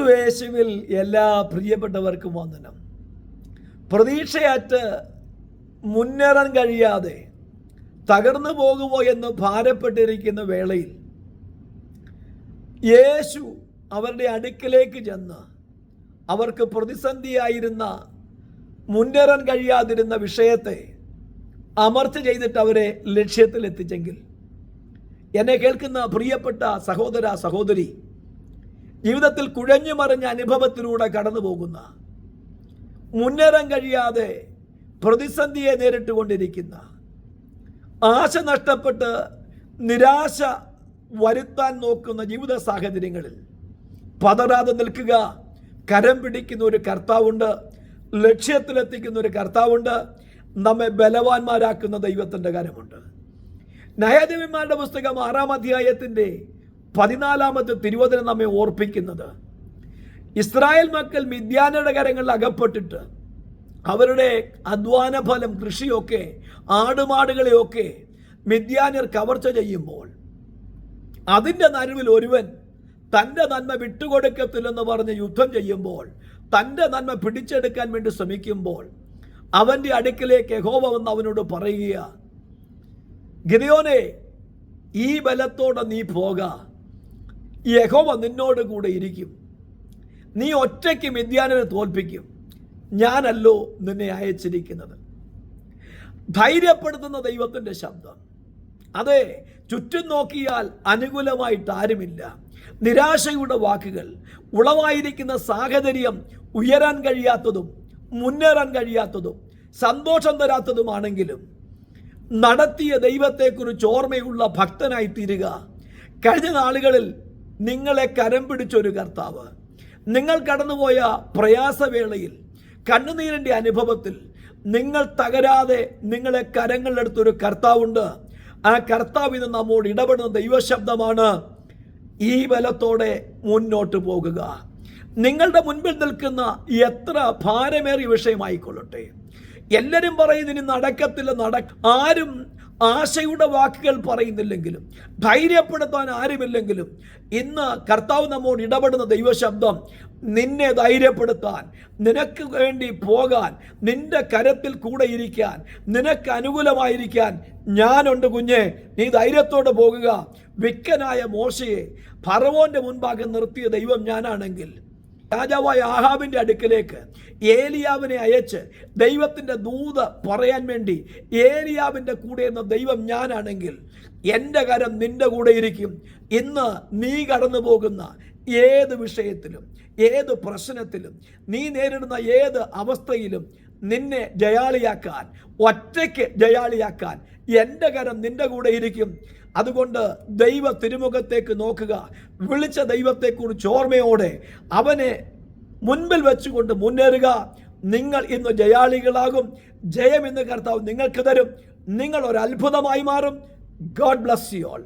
ക്രിസ്തുവേശുവിൽ എല്ലാ പ്രിയപ്പെട്ടവർക്കും വന്ദനം. പ്രതീക്ഷയറ്റ് മുന്നേറാൻ കഴിയാതെ തകർന്നു പോകുമോ എന്ന് ഭാരപ്പെട്ടിരിക്കുന്ന വേളയിൽ യേശു അവരുടെ അടുക്കിലേക്ക് ചെന്ന് അവർക്ക് പ്രതിസന്ധിയായിരുന്ന മുന്നേറാൻ കഴിയാതിരുന്ന വിഷയത്തെ അമർച്ച ചെയ്തിട്ട് അവരെ ലക്ഷ്യത്തിലെത്തിച്ചെങ്കിൽ എന്നെ കേൾക്കുന്ന പ്രിയപ്പെട്ട സഹോദര സഹോദരി ജീവിതത്തിൽ കുഴഞ്ഞു മറിഞ്ഞ അനുഭവത്തിലൂടെ കടന്നു പോകുന്ന മുന്നേറാൻ കഴിയാതെ പ്രതിസന്ധിയെ നേരിട്ടുകൊണ്ടിരിക്കുന്ന ആശ നഷ്ടപ്പെട്ട് നിരാശ വരുത്താൻ നോക്കുന്ന ജീവിത സാഹചര്യങ്ങളിൽ പതറാതെ നിൽക്കുക കരം പിടിക്കുന്ന ഒരു കർത്താവുണ്ട് ലക്ഷ്യത്തിലെത്തിക്കുന്ന ഒരു കർത്താവുണ്ട് നമ്മെ ബലവാന്മാരാക്കുന്ന ദൈവത്തിന്റെ കരമുണ്ട്. നയദേവിമാരുടെ പുസ്തകം ആറാം അധ്യായത്തിന്റെ പതിനാലാമത്തെ തിരുവചനം നമ്മെ ഓർപ്പിക്കുന്നത്. ഇസ്രായേൽ മക്കൾ മിഥ്യാനയുടെ കരങ്ങളിൽ അകപ്പെട്ടിട്ട് അവരുടെ അധ്വാന ഫലം കൃഷിയൊക്കെ ആടുമാടുകളെയൊക്കെ മിഥ്യാനർ കവർച്ച ചെയ്യുമ്പോൾ അതിന്റെ നടുവിൽ ഒരുവൻ തന്റെ നന്മ വിട്ടുകൊടുക്കത്തില്ലെന്ന് പറഞ്ഞ് യുദ്ധം ചെയ്യുമ്പോൾ തന്റെ നന്മ പിടിച്ചെടുക്കാൻ വേണ്ടി ശ്രമിക്കുമ്പോൾ അവന്റെ അടുക്കിലേക്ക് യഹോവ വന്ന് അവനോട് പറയുക ഗിരിയോനെ ഈ ബലത്തോടെ നീ പോക. യഹോവ നിന്നോട് കൂടെ ഇരിക്കും. നീ ഒറ്റയ്ക്ക് മിഥ്യാനനെ തോൽപ്പിക്കും. ഞാനല്ലോ നിന്നെ അയച്ചിരിക്കുന്നത്. ധൈര്യപ്പെടുത്തുന്ന ദൈവത്തിന്റെ ശബ്ദം. അതെ ചുറ്റും നോക്കിയാൽ അനുകൂലമായിട്ട് ആരുമില്ല. നിരാശയുടെ വാക്കുകൾ ഉളവായിരിക്കുന്ന സാഹചര്യം ഉയരാൻ കഴിയാത്തതും മുന്നേറാൻ കഴിയാത്തതും സന്തോഷം തരാത്തതുമാണെങ്കിലും നടത്തിയ ദൈവത്തെക്കുറിച്ച് ഓർമ്മയുള്ള ഭക്തനായി തീരുക. കഴിഞ്ഞ നാളുകളിൽ നിങ്ങളെ കരം പിടിച്ചൊരു കർത്താവ്. നിങ്ങൾ കടന്നുപോയ പ്രയാസവേളയിൽ കണ്ണുനീരിന്റെ അനുഭവത്തിൽ നിങ്ങൾ തകരാതെ നിങ്ങളെ കരങ്ങളിലെടുത്തൊരു കർത്താവുണ്ട്. ആ കർത്താവ് ഇന്ന് നമ്മോട് ഇടപെടുന്ന ദൈവശബ്ദമാണ് ഈ ബലത്തോടെ മുന്നോട്ട് പോകുക. നിങ്ങളുടെ മുൻപിൽ നിൽക്കുന്ന എത്ര ഭാരമേറിയ വിഷയമായിക്കൊള്ളട്ടെ. എല്ലാവരും പറയുന്നതിന് നടക്കത്തില്ല നട ആരും ആശയുടെ വാക്കുകൾ പറയുന്നില്ലെങ്കിലും ധൈര്യപ്പെടുത്താൻ ആരുമില്ലെങ്കിലും ഇന്ന് കർത്താവ് നമ്മോട് ഇടപെടുന്ന ദൈവശബ്ദം നിന്നെ ധൈര്യപ്പെടുത്താൻ നിനക്ക് വേണ്ടി പോകാൻ നിന്റെ കരത്തിൽ കൂടെ ഇരിക്കാൻ നിനക്ക് അനുകൂലമായിരിക്കാൻ ഞാനുണ്ട് കുഞ്ഞെ. നീ ധൈര്യത്തോടെ പോകുക. വിക്കനായ മോശയെ ഫറവോന്റെ മുൻപാകെ നിർത്തിയ ദൈവം ഞാനാണെങ്കിൽ രാജാവായ ആഹാബിന്റെ അടുക്കിലേക്ക് ഏലിയാവിനെ അയച്ച് ദൈവത്തിന്റെ ദൂത് പറയാൻ വേണ്ടി ഏലിയാവിന്റെ കൂടെ എന്ന ദൈവം ഞാനാണെങ്കിൽ എന്റെ കരം നിന്റെ കൂടെ ഇരിക്കും. ഇന്ന് നീ കടന്നു പോകുന്ന ഏത് വിഷയത്തിലും ഏത് പ്രശ്നത്തിലും നീ നേരിടുന്ന ഏത് അവസ്ഥയിലും നിന്നെ ജയാളിയാക്കാൻ ഒറ്റയ്ക്ക് ജയാളിയാക്കാൻ എന്റെ കരം നിന്റെ കൂടെ ഇരിക്കും. അതുകൊണ്ട് ദൈവ തിരുമുഖത്തേക്ക് നോക്കുക. വിളിച്ച ദൈവത്തെക്കുറിച്ച് ഓർമ്മയോടെ അവനെ മുൻപിൽ വെച്ചുകൊണ്ട് മുന്നേറുക. നിങ്ങൾ ഇന്ന് ജയാളികളാകും. ജയം എന്ന് കർത്താവ് നിങ്ങൾക്ക് തരും. നിങ്ങൾ ഒരു അത്ഭുതമായി മാറും. God bless you all